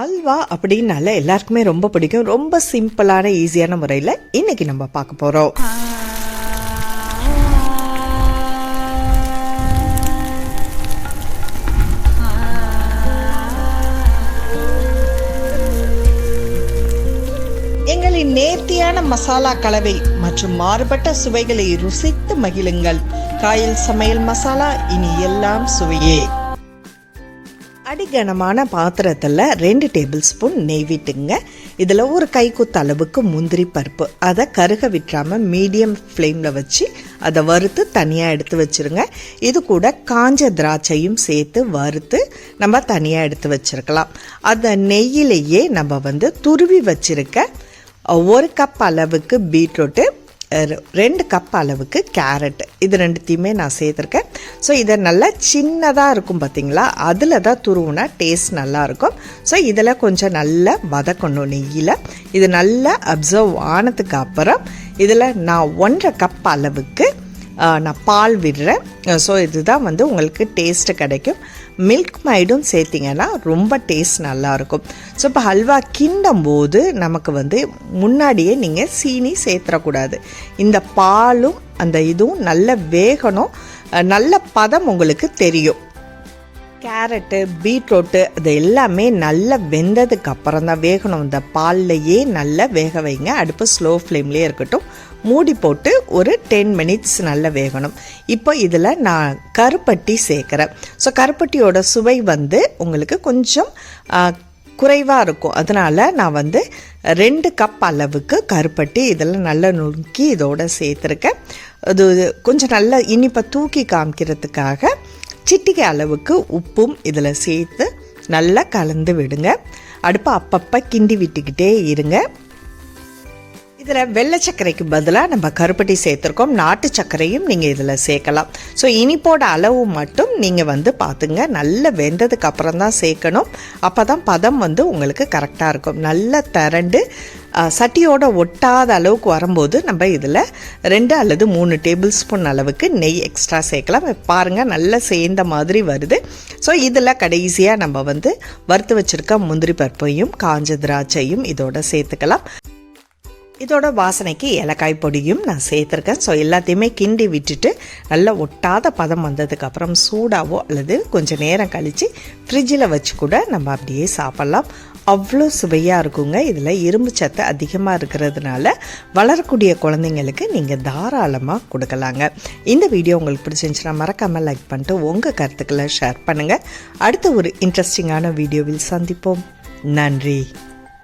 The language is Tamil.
அல்வா அப்படின்னால எல்லாருக்குமே ரொம்ப பிடிக்கும். ரொம்ப சிம்பிளான ஈஸியான முறையில் இன்னைக்கு நம்ம பார்க்க போகிறோம் எங்களின் நேர்த்தியான மசாலா கலவை மற்றும் மாறுபட்ட சுவைகளை ருசித்து மகிழுங்கள். காயல் சமையல் மசாலா இனி எல்லாம் சுவையே. அடிகனமான பாத்திரத்தில் ரெண்டு டேபிள் ஸ்பூன் நெய் விட்டுங்க. இதில் ஒரு கைக்குத்து அளவுக்கு முந்திரி பருப்பு. அதை கருக விட்டுறாமல் மீடியம் ஃப்ளேமில் வச்சு அதை வறுத்து தனியாக எடுத்து வச்சுருங்க. இது கூட காஞ்ச திராட்சையும் சேர்த்து வறுத்து நம்ம தனியாக எடுத்து வச்சுருக்கலாம். அதை நெய்யிலேயே நம்ம வந்து துருவி வச்சுருக்க ஒரு கப் அளவுக்கு பீட்ரூட்டு ரெண்டு கப் அளவுக்கு கேரட் இது ரெண்டுத்தையுமே நான் சேர்த்துருக்கேன். ஸோ இதை நல்லா சின்னதாக இருக்கும் பார்த்தீங்களா அதில் தான் துருவுனா டேஸ்ட் நல்லாயிருக்கும் ஸோ இதில் கொஞ்சம் நல்லா வதக்கணும் நெய்யில். இது நல்லா அப்சர்வ் ஆனதுக்கு அப்புறம் இதில் நான் ஒன்றரை கப் அளவுக்கு நான் பால் விடுறேன். ஸோ இதுதான் வந்து உங்களுக்கு டேஸ்ட்டு கிடைக்கும். மில்க் மைடும் சேர்த்திங்கன்னா ரொம்ப டேஸ்ட் நல்லாயிருக்கும் ஸோ இப்போ ஹல்வா கிண்டும் போது நமக்கு வந்து முன்னாடியே நீங்கள் சீனி சேர்த்துறக்கூடாது இந்த பாலும் அந்த இதுவும் நல்ல வேகணும். நல்ல பதம் உங்களுக்கு தெரியும். கேரட்டு பீட்ரூட்டு இது எல்லாமே நல்லா வெந்ததுக்கு அப்புறம் தான் வேகணும். இந்த பால்லையே நல்லா வேக வைங்க. அடுப்பு ஸ்லோ ஃப்ளேம்லேயே இருக்கட்டும். மூடி போட்டு ஒரு டென் மினிட்ஸ் நல்லா வேகணும். இப்போ இதில் நான் கருப்பட்டி சேர்க்குறேன். ஸோ கருப்பட்டியோட சுவை வந்து உங்களுக்கு கொஞ்சம் குறைவாக இருக்கும். அதனால் நான் வந்து ரெண்டு கப் அளவுக்கு கருப்பட்டி இதில் நல்லா நுணுக்கி இதோட சேர்த்துருக்கேன். அது கொஞ்சம் நல்லா இனிப்பை தூக்கி காமிக்கிறதுக்காக சிட்டிகை அளவுக்கு உப்பும் இதில் சேர்த்து நல்லா கலந்து விடுங்க. அடுப்பை அப்பப்போ கிண்டி விட்டுக்கிட்டே இருங்க. இதில் வெள்ளை சர்க்கரைக்கு பதிலாக நம்ம கருப்பட்டி சேர்த்துருக்கோம். நாட்டு சர்க்கரையும் நீங்கள் இதில் சேர்க்கலாம். ஸோ இனிப்போட அளவு மட்டும் நீங்கள் வந்து பார்த்துங்க நல்லா வெந்ததுக்கு அப்புறம் தான் சேர்க்கணும். அப்போ தான் பதம் வந்து உங்களுக்கு கரெக்டாக இருக்கும். நல்லா திரண்டு சட்டியோட ஒட்டாத அளவுக்கு வரும்போது நம்ம இதில் ரெண்டு அல்லது மூணு டேபிள் ஸ்பூன் அளவுக்கு நெய் எக்ஸ்ட்ரா சேர்க்கலாம். பாருங்கள் நல்லா சேர்ந்த மாதிரி வருது. ஸோ இதில் கடைசியாக நம்ம வந்து வறுத்து வச்சுருக்க முந்திரி பருப்பையும் காஞ்ச திராட்சையும் இதோட சேர்த்துக்கலாம். இதோட வாசனைக்கு ஏலக்காய் பொடியும் நான் சேர்த்துருக்கேன். ஸோ எல்லாத்தையுமே கிண்டி விட்டுட்டு நல்லா ஒட்டாத பதம் வந்ததுக்கப்புறம் சூடாவோ அல்லது கொஞ்சம் நேரம் கழித்து ஃப்ரிட்ஜில் வச்சு கூட நம்ம அப்படியே சாப்பிட்லாம். அவ்வளோ சுவையாக இருக்குங்க. இதில் இரும்பு சத்து அதிகமாக இருக்கிறதுனால வளரக்கூடிய குழந்தைங்களுக்கு நீங்கள் தாராளமாக கொடுக்கலாங்க. இந்த வீடியோ உங்களுக்கு பிடிச்சிருந்துச்சுன்னா மறக்காமல் லைக் பண்ணிட்டு உங்கள் கருத்துக்களை ஷேர் பண்ணுங்கள் அடுத்த ஒரு இன்ட்ரெஸ்டிங்கான வீடியோவில் சந்திப்போம். நன்றி.